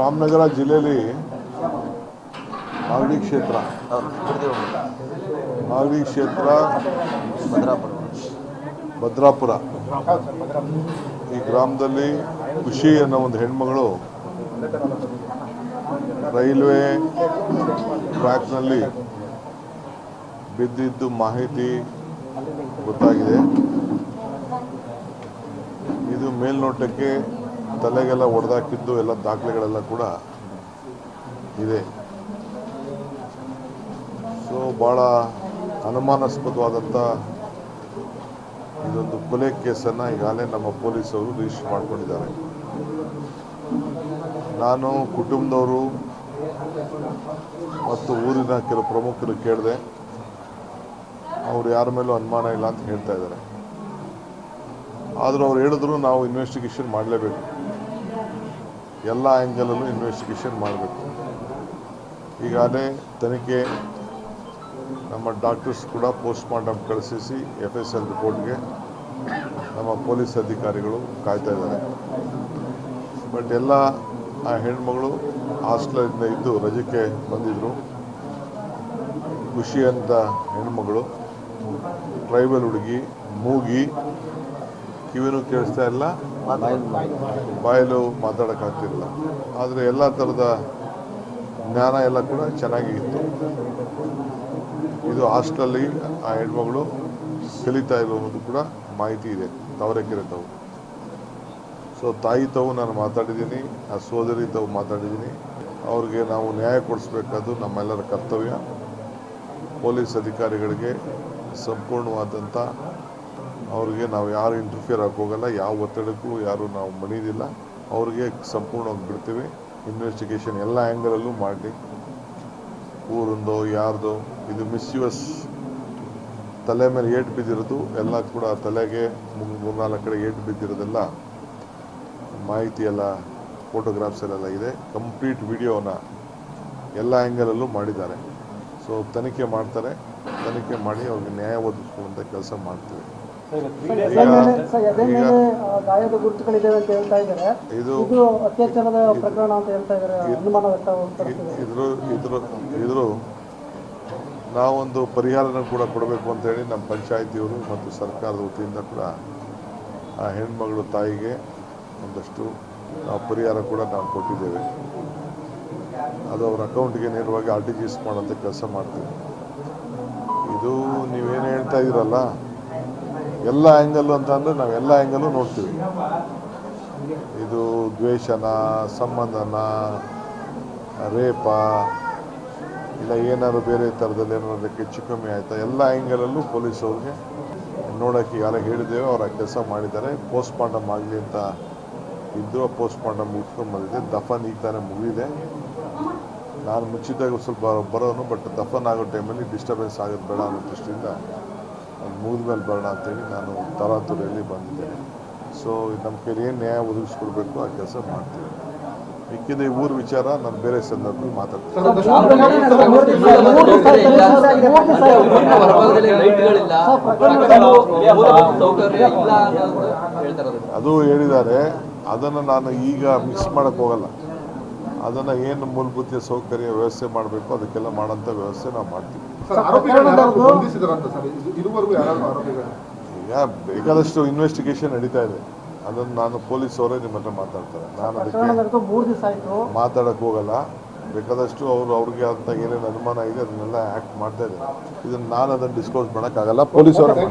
ರಾಮನಗರ ಜಿಲ್ಲೆಯಲ್ಲಿ ಮಾಗಡಿ ಕ್ಷೇತ್ರ. ಮಾಗಡಿ ಕ್ಷೇತ್ರ ಭದ್ರಾಪುರ. ಈ ಗ್ರಾಮದಲ್ಲಿ ಖುಷಿ ಅನ್ನೋ ಒಂದು ಹೆಣ್ಮಗಳು ರೈಲ್ವೆ ಟ್ರ್ಯಾಕ್ನಲ್ಲಿ ಬಿದ್ದಿದ್ದು ಮಾಹಿತಿ ಗೊತ್ತಾಗಿದೆ. ಇದು ಮೇಲ್ನೋಟಕ್ಕೆ ತಲೆಗೆಲ್ಲ ಒಡೆದಾಕಿದ್ದು ಎಲ್ಲ ದಾಖಲೆಗಳೆಲ್ಲ ಕೂಡ ಇದೆ. ಸೊ ಭಾಳ ಅನುಮಾನಾಸ್ಪದವಾದಂಥ ಇದೊಂದು ಕೊಲೆ ಕೇಸನ್ನು ಈಗಾಗಲೇ ನಮ್ಮ ಪೊಲೀಸರು ರಿಜಿಸ್ಟರ್ ಮಾಡಿಕೊಂಡಿದ್ದಾರೆ. ನಾನು ಕುಟುಂಬದವರು ಮತ್ತು ಊರಿನ ಕೆಲವು ಪ್ರಮುಖರು ಕೇಳಿದೆ. ಅವರು ಯಾರ ಮೇಲೂ ಅನುಮಾನ ಇಲ್ಲ ಅಂತ ಹೇಳ್ತಾ ಇದ್ದಾರೆ. ಆದರೂ ಅವ್ರು ಹೇಳಿದ್ರು ನಾವು ಇನ್ವೆಸ್ಟಿಗೇಷನ್ ಮಾಡಲೇಬೇಕು. ಎಲ್ಲ ಆ್ಯಂಗಲಲ್ಲೂ ಇನ್ವೆಸ್ಟಿಗೇಷನ್ ಮಾಡಬೇಕು. ಈಗಾಗಲೇ ತನಿಖೆ ನಮ್ಮ ಡಾಕ್ಟರ್ಸ್ ಕೂಡ ಪೋಸ್ಟ್ ಮಾರ್ಟಮ್ ಕಳಿಸಿ ಎಫ್ ಎಸ್ ಎಲ್ ರಿಪೋರ್ಟ್ಗೆ ನಮ್ಮ ಪೊಲೀಸ್ ಅಧಿಕಾರಿಗಳು ಕಾಯ್ತಾ ಇದ್ದಾರೆ. ಬಟ್ ಎಲ್ಲ ಆ ಹೆಣ್ಮಗಳು ಹಾಸ್ಟೆಲಿಂದ ಇದ್ದು ರಜಕ್ಕೆ ಬಂದಿದ್ದರು ಖುಷಿ ಅಂತ ಹೆಣ್ಮಗಳು. ಟ್ರೈಬಲ್ ಹುಡುಗಿ, ಮೂಗಿ ಕಿವಿನೂ ಕೇಳಿಸ್ತಾ ಇಲ್ಲ. ಬಾಯಲು ಮಾತಾಡೋಕ್ಕಾಗ್ತಿಲ್ಲ. ಆದರೆ ಎಲ್ಲ ಥರದ ಜ್ಞಾನ ಎಲ್ಲ ಕೂಡ ಚೆನ್ನಾಗಿ ಇತ್ತು ಇದು ಹಾಸ್ಟೆಲಲ್ಲಿ ಆ ಹೆಣ್ಮಗಳು ಕಲಿತಾ ಇರುವುದು ಕೂಡ ಮಾಹಿತಿ ಇದೆ ತವರೆಕೆರೆ ತಾವು ಸೊ ತಾಯಿ ತಾವು ನಾನು ಮಾತಾಡಿದ್ದೀನಿ, ಆ ಸೋದರಿ ತಾವು ಮಾತಾಡಿದ್ದೀನಿ. ಅವ್ರಿಗೆ ನಾವು ನ್ಯಾಯ ಕೊಡಿಸ್ಬೇಕಾದ್ದು ನಮ್ಮೆಲ್ಲರ ಕರ್ತವ್ಯ. ಪೊಲೀಸ್ ಅಧಿಕಾರಿಗಳಿಗೆ ಸಂಪೂರ್ಣವಾದಂಥ ಅವ್ರಿಗೆ ನಾವು ಯಾರು ಇಂಟರ್ಫಿಯರ್ ಹೋಗಲ್ಲ, ಯಾವ ಒತ್ತಡಕ್ಕೂ ಯಾರು ನಾವು ಮಣಿದಿಲ್ಲ. ಅವ್ರಿಗೆ ಸಂಪೂರ್ಣವಾಗಿ ಬಿಡ್ತೀವಿ. ಇನ್ವೆಸ್ಟಿಗೇಷನ್ ಎಲ್ಲ ಆ್ಯಂಗಲಲ್ಲೂ ಮಾಡಿ ಊರಿಂದೋ, ಯಾರ್ದೋ, ಇದು ಮಿಸ್ಯೂಸ್ ತಲೆ ಮೇಲೆ ಏಟು ಬಿದ್ದಿರೋದು, ಎಲ್ಲ ಕೂಡ ತಲೆಗೆ ಮೂರು ಮೂರ್ನಾಲ್ಕು ಕಡೆ ಏಟು ಬಿದ್ದಿರೋದೆಲ್ಲ ಮಾಹಿತಿ ಎಲ್ಲ ಫೋಟೋಗ್ರಾಫ್ಸ್ ಎಲ್ಲ ಇದೆ. ಕಂಪ್ಲೀಟ್ ವಿಡಿಯೋನ ಎಲ್ಲ ಆ್ಯಂಗಲಲ್ಲೂ ಮಾಡಿದ್ದಾರೆ. ಸೊ ತನಿಖೆ ಮಾಡ್ತಾರೆ. ತನಿಖೆ ಮಾಡಿ ಅವ್ರಿಗೆ ನ್ಯಾಯ ಒದಗಿಸ್ಕೊಳ್ಳುವಂಥ ಕೆಲಸ ಮಾಡ್ತೀವಿ. ಸರ್ ಎದೆ ಈಗ ಮೇಲೆ ಆ, ಗಾಯದ ಗುರುತುಗಳಿದ್ದಾವೆ ಅಂತ ಹೇಳ್ತಾ ಇದ್ದಾರೆ. ಇದು ಇದು ಅತ್ಯಾಚಾರದ ಪ್ರಕರಣ ಅಂತ ಹೇಳ್ತಾ ಇದ್ದಾರೆ ಅನುಮಾನ ವ್ಯಕ್ತಪಡಿಸಿದ್ದಾರೆ ಇದ್ರ ಇದ್ರ ಇದ್ರು ನಾವೊಂದು ಪರಿಹಾರನ ಕೂಡ ಕೊಡಬೇಕು ಅಂತ ಹೇಳಿ ನಮ್ಮ ಪಂಚಾಯತಿಯವರು ಮತ್ತು ಸರ್ಕಾರದ ವತಿಯಿಂದ ಕೂಡ ಆ ಹೆಣ್ಮಗಳು ತಾಯಿಗೆ ಒಂದಷ್ಟು ನಾವು ಪರಿಹಾರ ಕೂಡ ನಾವು ಕೊಟ್ಟಿದ್ದೇವೆ. ಅದು ಅವ್ರ ಅಕೌಂಟ್ಗೆ ನೇರವಾಗಿ ಆರ್ ಟಿ ಜಿ ಎಸ್ ಮಾಡೋಂಥ ಕೆಲಸ ಮಾಡ್ತೀವಿ. ಇದು ನೀವೇನು ಹೇಳ್ತಾ ಇದ್ದೀರಲ್ಲ ಎಲ್ಲ ಆ್ಯಂಗಲ್ಲು ಅಂತ ಅಂದರೆ ನಾವು ಎಲ್ಲ ಆ್ಯಂಗಲ್ಲು ನೋಡ್ತೀವಿ. ಇದು ದ್ವೇಷನ, ಸಂಬಂಧನ, ರೇಪ, ಇಲ್ಲ ಏನಾದ್ರು ಬೇರೆ ಥರದಲ್ಲಿ ಏನಾದ್ರು ಹೆಚ್ಚು ಕಮ್ಮಿ ಆಯಿತಾ, ಎಲ್ಲ ಆ್ಯಂಗಲಲ್ಲೂ ಪೊಲೀಸ್ ಅವ್ರಿಗೆ ನೋಡೋಕ್ಕೆ ಯಾರು ಹೇಳಿದ್ದೇವೆ ಅವ್ರು ಕೆಲಸ ಮಾಡಿದ್ದಾರೆ. ಪೋಸ್ಟ್ ಮಾರ್ಟಮ್ ಆಗಲಿ ಅಂತ ಇದ್ದು ಆ ಪೋಸ್ಟ್ ಮಾರ್ಟಮ್ ಮುಗಿಸ್ಕೊಂಡು ಬಂದಿದೆ ದಫನ್ ಈಗ ತಾನೇ ಮುಗಿದೆ ನಾನು ಮುಚ್ಚಿದಾಗ ಸ್ವಲ್ಪ ಬರೋನು ಬಟ್ ದಫನ್ ಆಗೋ ಟೈಮಲ್ಲಿ ಡಿಸ್ಟರ್ಬೆನ್ಸ್ ಆಗೋದು ಬೇಡ ಅನ್ನೋ ದೃಷ್ಟಿಯಿಂದ ಮುಗಿದ ಮೇಲೆ ಬರೋಣ ಅಂತೇಳಿ ನಾನು ತರಾತುರಿಯಲ್ಲಿ ಬಂದಿದ್ದೇನೆ ಸೊ ನಮ್ಮ ಕೈಲಿ ಏನು ನ್ಯಾಯ ಒದಗಿಸ್ಕೊಡ್ಬೇಕು ಆ ಕೆಲಸ ಮಾಡ್ತೀವಿ ಮಿಕ್ಕಿದ ಈ ಊರು ವಿಚಾರ ನಾನು ಬೇರೆ ಸಂದರ್ಭದಲ್ಲಿ ಮಾತಾಡ್ತೀನಿ. ಅದು ಹೇಳಿದ್ದಾರೆ ಅದನ್ನು ನಾನು ಈಗ ಮಿಕ್ಸ್ ಮಾಡಕ್ಕೆ ಹೋಗಲ್ಲ ಅದನ್ನು ಏನು ಮೂಲಭೂತ ಸೌಕರ್ಯ ವ್ಯವಸ್ಥೆ ಮಾಡಬೇಕು ಅದಕ್ಕೆಲ್ಲ ಮಾಡೋಂಥ ವ್ಯವಸ್ಥೆ ನಾವು ಮಾಡ್ತೀವಿ ಸರ್ ಆರೋಪಿಗಳನ್ನ ಸರ್ ಇದುವರೆಗೂ ಯಾರಾದ್ರೂ ಆರೋಪಿಗಳು? ಈಗ ಬೇಕಾದಷ್ಟು ಇನ್ವೆಸ್ಟಿಗೇಷನ್ ನಡೀತಾ ಇದೆ. ಅದನ್ನು ನಾನು ಪೊಲೀಸ್ ಅವರೇ ನಿಮ್ಮ ಹತ್ರ ಮಾತಾಡ್ತಾರೆ. ನಾನು ಅದಕ್ಕೆ ಮಾತಾಡಕ್ಕೆ ಹೋಗಲ್ಲ. ಬೇಕಾದಷ್ಟು ಅವರು ಅವ್ರಿಗೆ ಅಂತ ಏನೇನು ಅನುಮಾನ ಇದೆ ಅದನ್ನೆಲ್ಲ ಆ್ಯಕ್ಟ್ ಮಾಡ್ತಾ ಇದ್ದಾರೆ. ಇದನ್ನು ನಾನು ಅದನ್ನು ಡಿಸ್ಕ್ಲೋಸ್ ಮಾಡೋಕ್ಕಾಗಲ್ಲ. ಪೊಲೀಸ್ ಅವರೇ